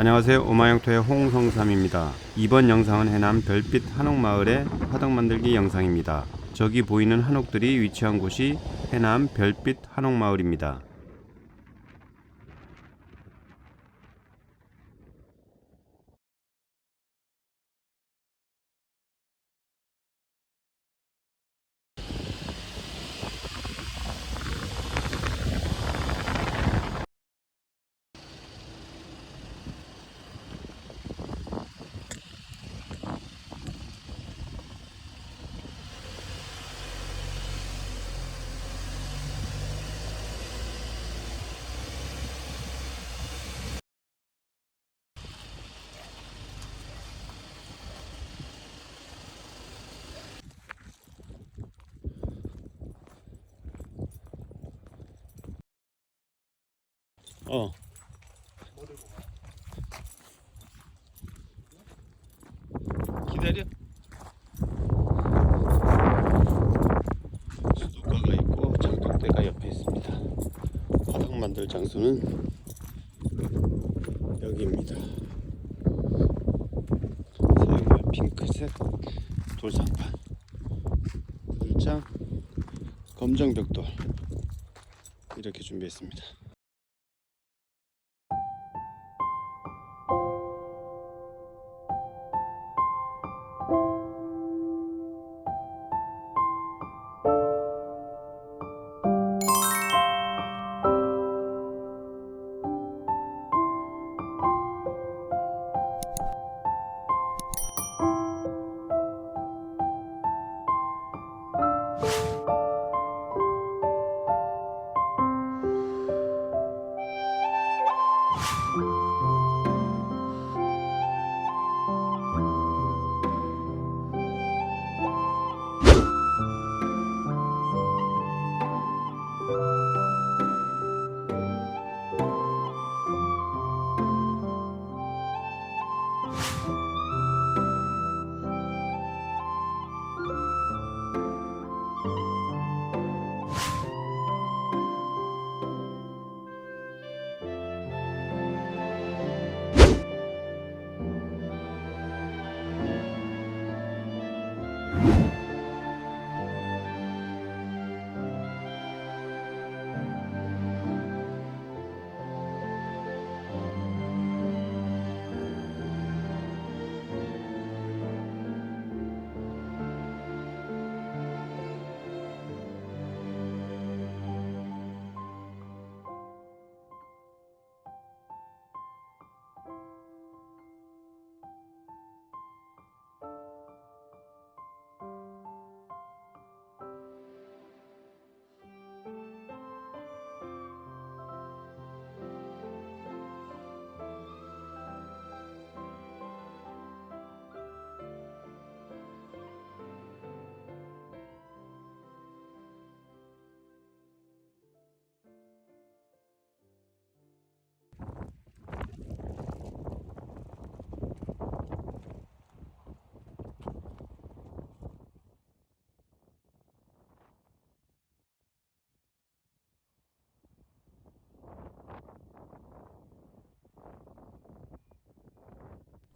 안녕하세요. 오마영토의 홍성삼입니다. 이번 영상은 해남 별빛 한옥마을의 화덕 만들기 영상입니다. 저기 보이는 한옥들이 위치한 곳이 해남 별빛 한옥마을입니다 어. 기다려. 수도가가 있고 장독대가 옆에 있습니다. 화덕 만들 장소는 여기입니다. 사용한 핑크색 돌상판 구들장 검정 벽돌 이렇게 준비했습니다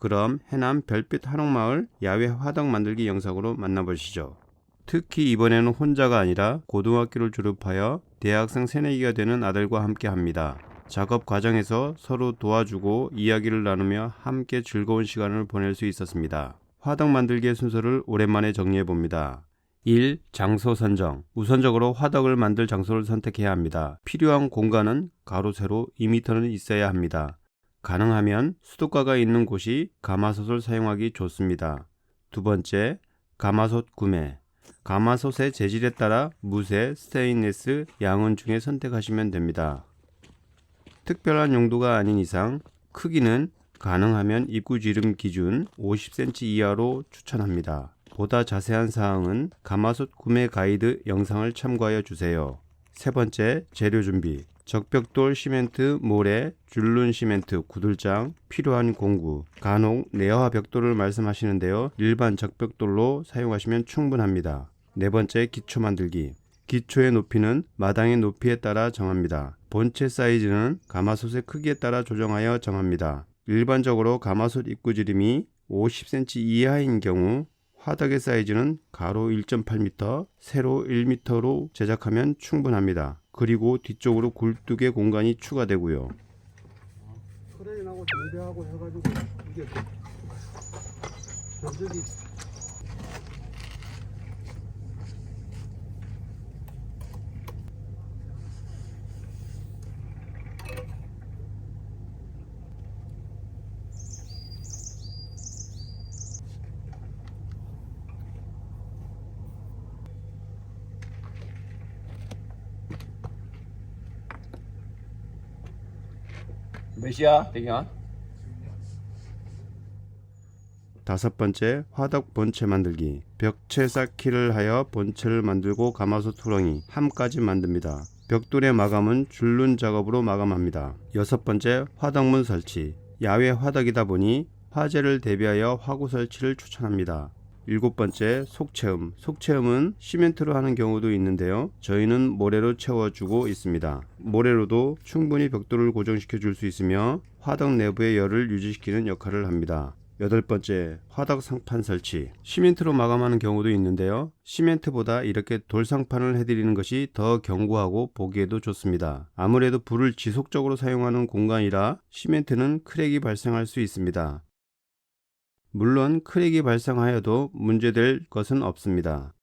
그럼 해남 별빛 한옥마을 야외 화덕 만들기 영상으로 만나보시죠. 특히 이번에는 혼자가 아니라 고등학교를 졸업하여 대학생 새내기가 되는 아들과 함께 합니다. 작업 과정에서 서로 도와주고 이야기를 나누며 함께 즐거운 시간을 보낼 수 있었습니다. 화덕 만들기의 순서를 오랜만에 정리해 봅니다. 1. 장소 선정. 우선적으로 화덕을 만들 장소를 선택해야 합니다. 필요한 공간은 가로 세로 2m는 있어야 합니다. 가능하면 수도가가 있는 곳이 가마솥을 사용하기 좋습니다. 두 번째, 가마솥 구매. 가마솥의 재질에 따라 무쇠, 스테인리스, 양은 중에 선택하시면 됩니다. 특별한 용도가 아닌 이상 크기는 가능하면 입구 지름 기준 50cm 이하로 추천합니다. 보다 자세한 사항은 가마솥 구매 가이드 영상을 참고하여 주세요. 세 번째, 재료 준비. 적벽돌 시멘트, 모래, 줄눈 시멘트, 구들장, 필요한 공구, 간혹 내화 벽돌을 말씀하시는데요. 일반 적벽돌로 사용하시면 충분합니다. 네 번째, 기초 만들기. 기초의 높이는 마당의 높이에 따라 정합니다. 본체 사이즈는 가마솥의 크기에 따라 조정하여 정합니다. 일반적으로 가마솥 입구 지름이 50cm 이하인 경우 화덕의 사이즈는 가로 1.8m, 세로 1m로 제작하면 충분합니다. 그리고 뒤쪽으로 굴뚝의 공간이 추가되고요. 크레인하고 정비하고 해가지고 이게 견적이 몇이야, 대경아? 다섯 번째, 화덕 본체 만들기. 벽체 쌓기를 하여 본체를 만들고 가마솥 투렁이, 함까지 만듭니다. 벽돌의 마감은 줄눈 작업으로 마감합니다. 여섯 번째, 화덕문 설치. 야외 화덕이다 보니 화재를 대비하여 화구 설치를 추천합니다. 일곱 번째, 속체음. 속체음은 시멘트로 하는 경우도 있는데요. 저희는 모래로 채워주고 있습니다. 모래로도 충분히 벽돌을 고정시켜 줄 수 있으며 화덕 내부의 열을 유지시키는 역할을 합니다. 여덟 번째, 화덕 상판 설치. 시멘트로 마감하는 경우도 있는데요. 시멘트보다 이렇게 돌 상판을 해드리는 것이 더 견고하고 보기에도 좋습니다. 아무래도 불을 지속적으로 사용하는 공간이라 시멘트는 크랙이 발생할 수 있습니다. 물론 크랙이 발생하여도 문제될 것은 없습니다.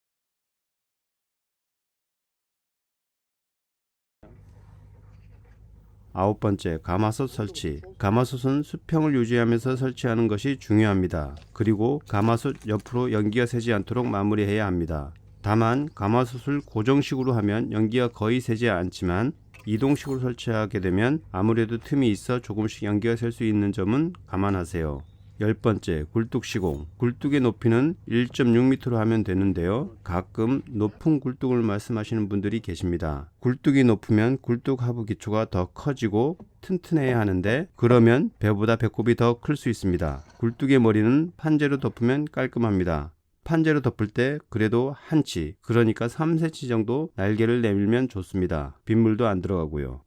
아홉 번째, 가마솥 설치. 가마솥은 수평을 유지하면서 설치하는 것이 중요합니다. 그리고 가마솥 옆으로 연기가 새지 않도록 마무리해야 합니다. 다만 가마솥을 고정식으로 하면 연기가 거의 새지 않지만 이동식으로 설치하게 되면 아무래도 틈이 있어 조금씩 연기가 셀 수 있는 점은 감안하세요. 열 번째, 굴뚝 시공. 굴뚝의 높이는 1.6m로 하면 되는데요. 가끔 높은 굴뚝을 말씀하시는 분들이 계십니다. 굴뚝이 높으면 굴뚝 하부 기초가 더 커지고 튼튼해야 하는데 그러면 배보다 배꼽이 더 클 수 있습니다. 굴뚝의 머리는 판재로 덮으면 깔끔합니다. 판재로 덮을 때 그래도 한 치, 그러니까 3cm 정도 날개를 내밀면 좋습니다. 빗물도 안 들어가고요.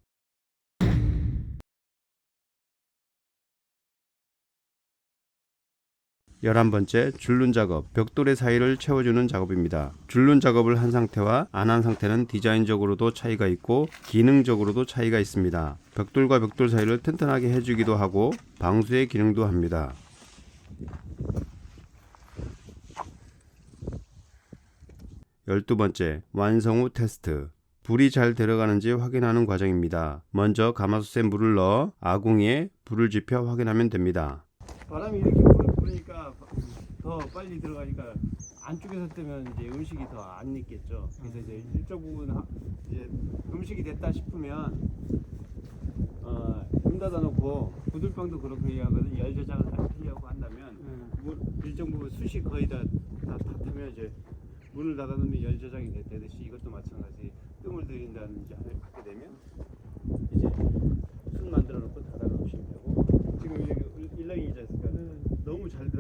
열한 번째 줄눈 작업, 벽돌의 사이를 채워주는 작업입니다. 줄눈 작업을 한 상태와 안 한 상태는 디자인적으로도 차이가 있고 기능적으로도 차이가 있습니다. 벽돌과 벽돌 사이를 튼튼하게 해주기도 하고 방수의 기능도 합니다. 열두 번째 완성 후 테스트. 불이 잘 들어가는지 확인하는 과정입니다. 먼저 가마솥에 물을 넣어 아궁이에 불을 지펴 확인하면 됩니다. 바람이 이렇게 불- 불으니까 더 빨리 들어가니까 안쪽에서 뜨면 이제 음식이 더 안 익겠죠. 그래서 이제 일정 부분 하- 이제 음식이 됐다 싶으면 어, 문 닫아놓고 부들병도 그렇고 해야 하거든. 열 저장을 하려고 한다면 물, 일정 부분 숯이 거의 다, 다, 다 타면 이제 문을 닫아놓으면 열 저장이 되- 되듯이 이것도 마찬가지 뜸을 들인다든지 하게 되면 이제 숯 만들어 놓고 닫아 놓으시면 되고 지금 여기 일렁이지 않습니까? 너무 잘 들어가는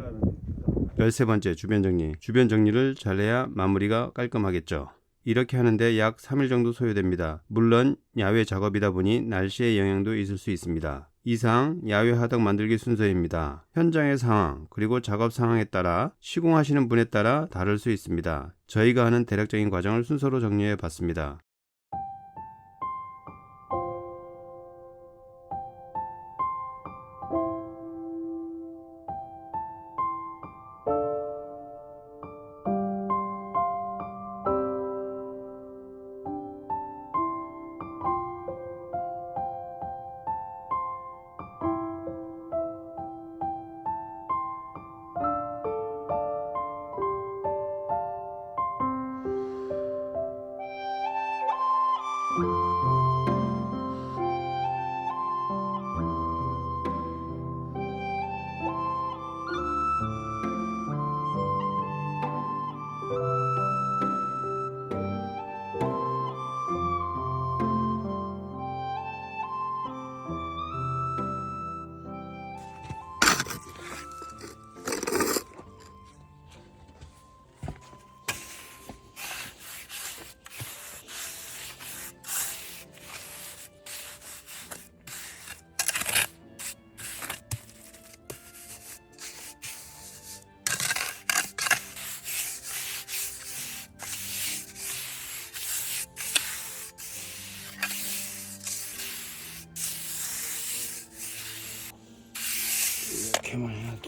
열세 번째 주변 정리. 주변 정리를 잘해야 마무리가 깔끔하겠죠. 이렇게 하는데 약 3일 정도 소요됩니다. 물론 야외 작업이다 보니 날씨의 영향도 있을 수 있습니다. 이상 야외 하덕 만들기 순서입니다. 현장의 상황 그리고 작업 상황에 따라 시공하시는 분에 따라 다를 수 있습니다. 저희가 하는 대략적인 과정을 순서로 정리해 봤습니다.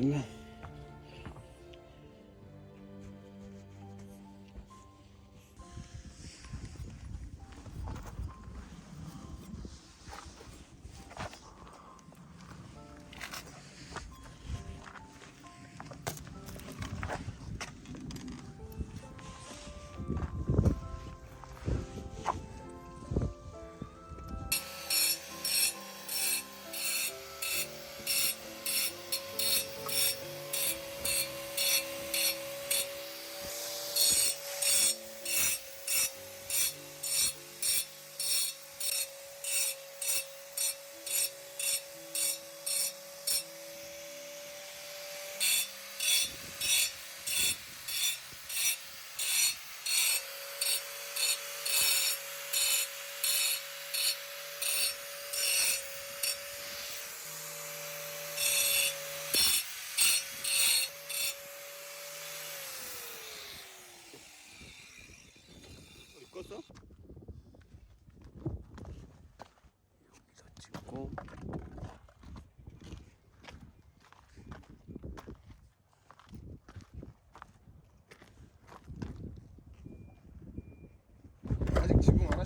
있구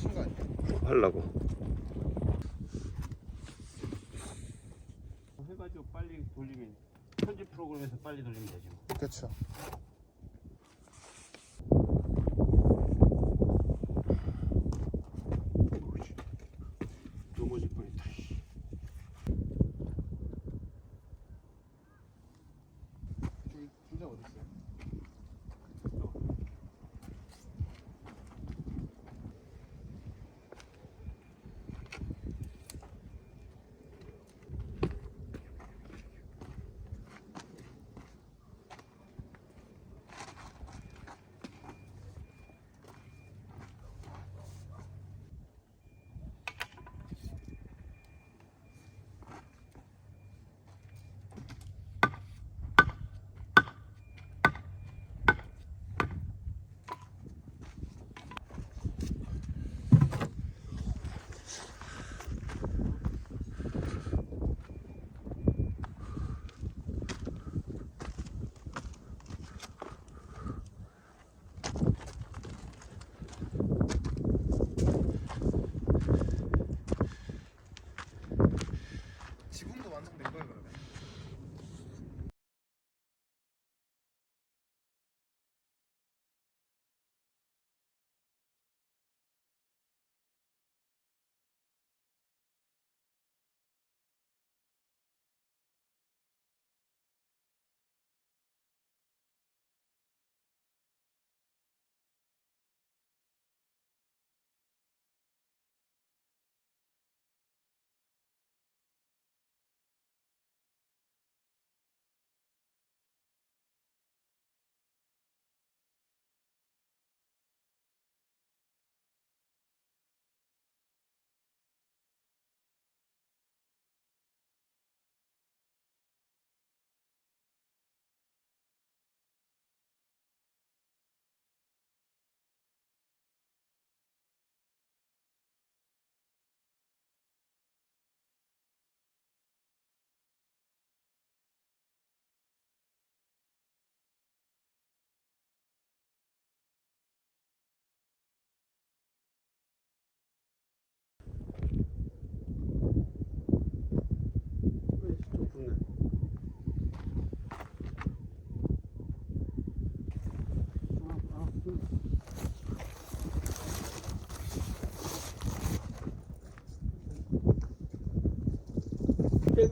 하신 거 아니에요? 하려고. 해가지고 빨리 돌리면 편집 프로그램에서 빨리 돌리면 되죠. 그렇죠. 넘어질 뻔했다. 어디 있어요?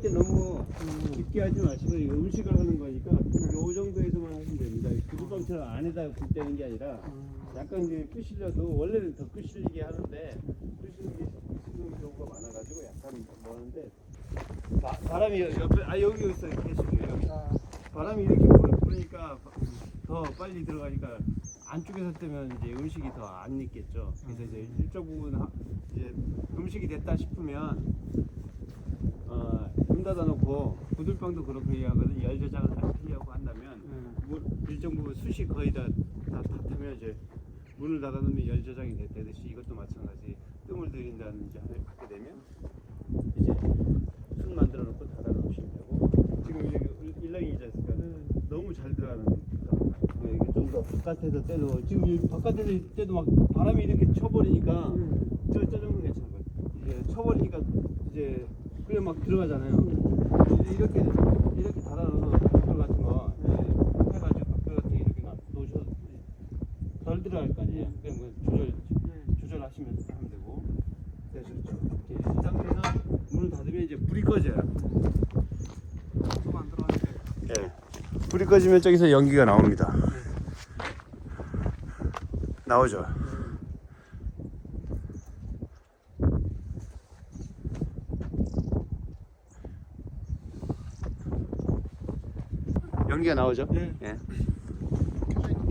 뺄때 너무 깊게 하지 마시고 이거 음식을 하는 거니까 요 정도에서만 하시면 됩니다. 구두방처럼 안에다 굴 때는 게 아니라 약간 이제 끄실려도 원래는 더 끄실리게 하는데 끄시는 게 끄시는 경우가 많아가지고 약간 뭐 하는데 바, 바람이 옆에 아 여기 있어 계시고요 아, 바람이 이렇게 불- 불으니까 더 빨리 들어가니까 안쪽에서 뜨면 이제 음식이 더 안 익겠죠. 그래서 이제 일정 부분 하- 이제 음식이 됐다 싶으면 어, 문 닫아놓고 부들방도 그렇게 해야 하거든. 열 저장을 하려고 한다면 물, 일정 부분 숯이 거의 다, 다, 다 타면 이제 문을 닫아놓으면 열 저장이 되- 되듯이 이것도 마찬가지 뜸을 들인다든지 하- 하게 되면 이제 숯 만들어 놓고 닫아 놓으시면 되고 지금 여기 일렁이지 않습니까? 너무 잘 들어가는 거니까. 네, 이게 좀 더 바깥에서 떼도 지금 이 바깥에서 떼도 막 바람이 이렇게 쳐버리니까 저, 저 정도 괜찮은 거예요. 이제 쳐버리니까 이제 그냥 막 들어가잖아요. 이제 이렇게 이렇게 달아놓은 벽돌 같은 거 이제 해가지고 벽돌 같은 거 이렇게 놔- 놓으셔도 덜 들어갈 거 아니에요. 그럼 그 조절 조절하시면 하면 되고. 네, 그렇죠. 이렇게 이 상태에서 문을 닫으면 이제 불이 꺼져요. 소금 안 들어가는데. 예. 불이 꺼지면 저기서 연기가 나옵니다. 나오죠. 연기가 나오죠? 네. 예.